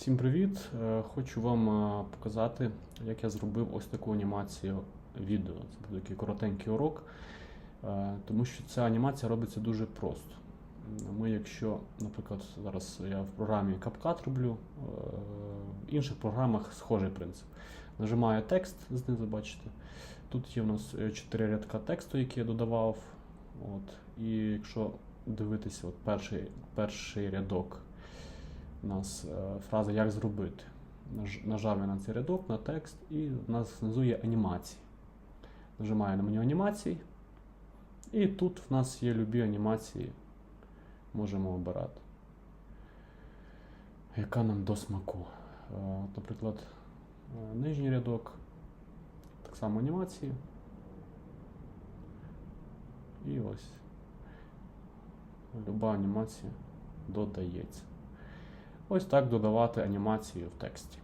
Всім привіт! Е, Хочу вам е, показати, як я зробив ось таку анімацію відео. Це буде такий коротенький урок, е, тому що ця анімація робиться дуже просто. Ми, якщо, наприклад, зараз я в програмі CapCut роблю, в інших програмах схожий принцип. Нажимаю текст, знизу бачите. Тут є у нас 4 рядка тексту, які я додавав. От. І якщо дивитися, от перший, перший рядок у нас е, фраза як зробити. Нажав я на цей рядок, на текст, і в нас внизу є анімації. Нажимаю на меню анімацій. І тут в нас є любі анімації. Можемо обирати. Яка нам до смаку? Е, Наприклад, е, нижній рядок. Так само анімації. І ось. Люба анімація додається. Ось так додавати анімацію в тексті.